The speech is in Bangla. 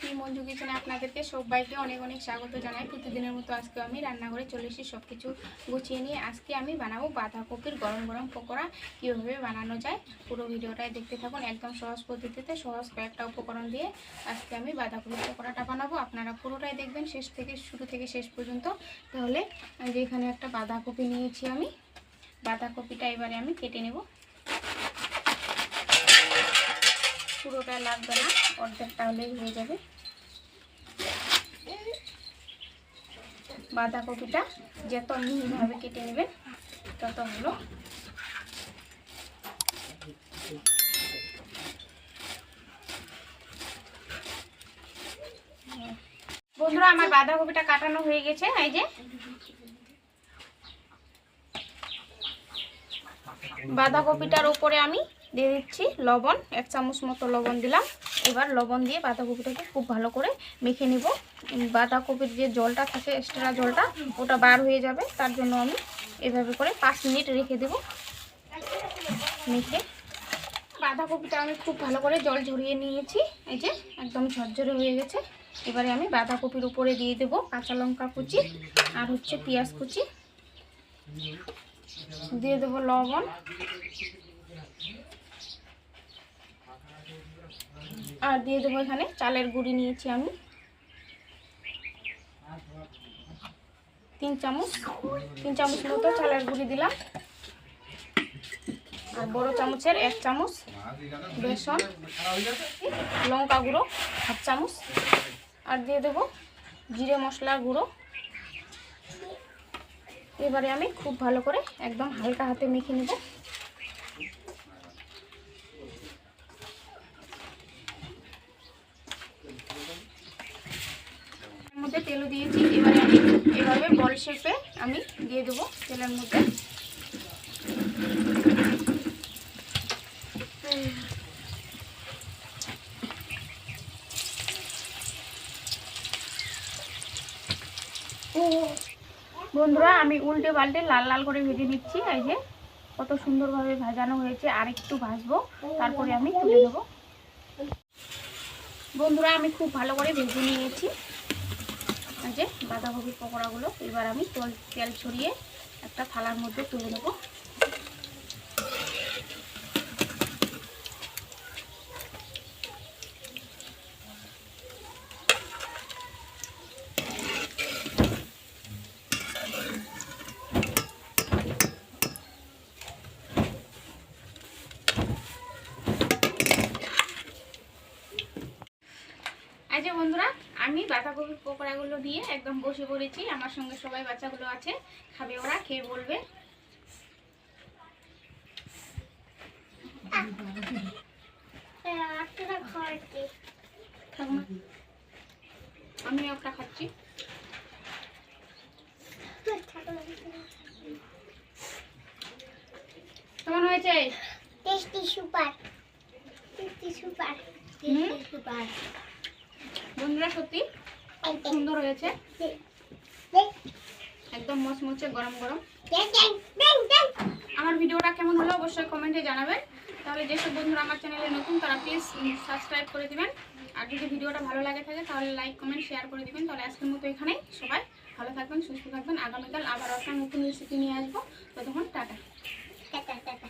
পি মঞ্জু কিচেনে আপনাদেরকে সবাইকে অনেক অনেক স্বাগত জানাই। প্রতিদিনের মতো আজকে আমি রান্নাঘরে চলে এসেছি সব কিছু গুছিয়ে নিয়ে আজকে আমি বানাবো বাঁধাকপির গরম গরম পকোড়া, কীভাবে বানানো যায় পুরো ভিডিওটাই দেখতে থাকুন একদম সহজ পদ্ধতিতে, সহজ কয়েকটা উপকরণ দিয়ে আজকে আমি বাঁধাকপির পকোড়াটা বানাবো। আপনারা পুরোটাই দেখবেন শেষ থেকে, শুরু থেকে শেষ পর্যন্ত। তাহলে এই যে এখানে একটা বাঁধাকপি নিয়েছি আমি, বাঁধাকপিটা এবারে আমি কেটে নেব। পুরোটা লাগবে না, অর্ধেকটা হলেই হয়ে যাবে। বাঁধাকপিটা যত মিহিভাবে কেটে নেবেন তত ভালো বন্ধুরা, আমার বাঁধাকপিটা কাটানো হয়ে গেছে, এই যে। বাঁধাকপিটার উপরে আমি দিয়ে দিচ্ছি লবণ, এক চামচ মতো লবণ দিলাম। এবার লবণ দিয়ে বাঁধাকপিটাকে খুব ভালো করে মেখে নিব। বাঁধাকপির যে জলটা থাকে এক্সট্রা জলটা, ওটা বার হয়ে যাবে। তার জন্য আমি এভাবে করে পাঁচ মিনিট রেখে দেব। মেখে। বাঁধাকপিটা আমি খুব ভালো করে জল ঝরিয়ে নিয়েছি। এই যে, একদম ঝরঝরে হয়ে গেছে। এবারে আমি বাঁধাকপির উপরে দিয়ে দেব কাঁচা লঙ্কা কুচি আর হচ্ছে পেঁয়াজ কুচি। দিয়ে দেবো লবণ। আর দিয়ে দেবো এখানে চালের গুঁড়ি নিয়েছি আমি। তিন চামচ তিন চামচ মতো চালের গুঁড়ি দিলাম। আর বড় চামচের এক চামচ বেসন, লঙ্কা গুঁড়ো, হাফ চামচ। আর দিয়ে দেবো জিরে মশলা গুঁড়ো। এবারে আমি খুব ভালো করে একদম হালকা হাতে মেখে নেব। মধ্যে তেলও দিয়েছি, এবারে আমি এভাবে বল শেপে আমি দিয়ে দেবো তেলের মধ্যে। বন্ধুরা, আমি উল্টে পাল্টে লাল লাল করে ভেজে নিচ্ছি, এই যে কত সুন্দরভাবে ভাজানো হয়েছে আর একটু ভাজবো, তারপরে আমি তুলে দেবো। বন্ধুরা, আমি খুব ভালো করে ভেজে নিয়েছি। যে বাঁধাকপির পকোড়াগুলো, এবার আমি তেল তেল ছড়িয়ে একটা থালার মধ্যে তুলে নেব। যে বন্ধুরা আমি বাঁধাকপির পকোড়াগুলো দিয়ে একদম বসে পড়েছি। আমার সঙ্গে সবাই বাচ্চাগুলো আছে খাবে ওরা খেয়ে বলবে। আমি একটা খাচ্ছি। কেমন হয়েছে? Tasty super. Tasty super. Hmm? Super. বন্ধুরা সত্যি খুব সুন্দর হয়েছে। একদম মচমচে গরম গরম। আমার ভিডিওটা কেমন হলো অবশ্যই কমেন্টে জানাবেন। তাহলে যেসব বন্ধুরা আমার চ্যানেলে নতুন তারা প্লিজ সাবস্ক্রাইব করে দিবেন। আর যদি ভিডিওটা ভালো লাগে থাকে তাহলে লাইক কমেন্ট শেয়ার করে দিবেন। তাহলে আজকের মতো এখানেই। সবাই ভালো থাকবেন সুস্থ থাকবেন। আগামীকাল আবার একটা নতুন রেসিপি নিয়ে আসব। ততক্ষণ টাটা। Tata tata.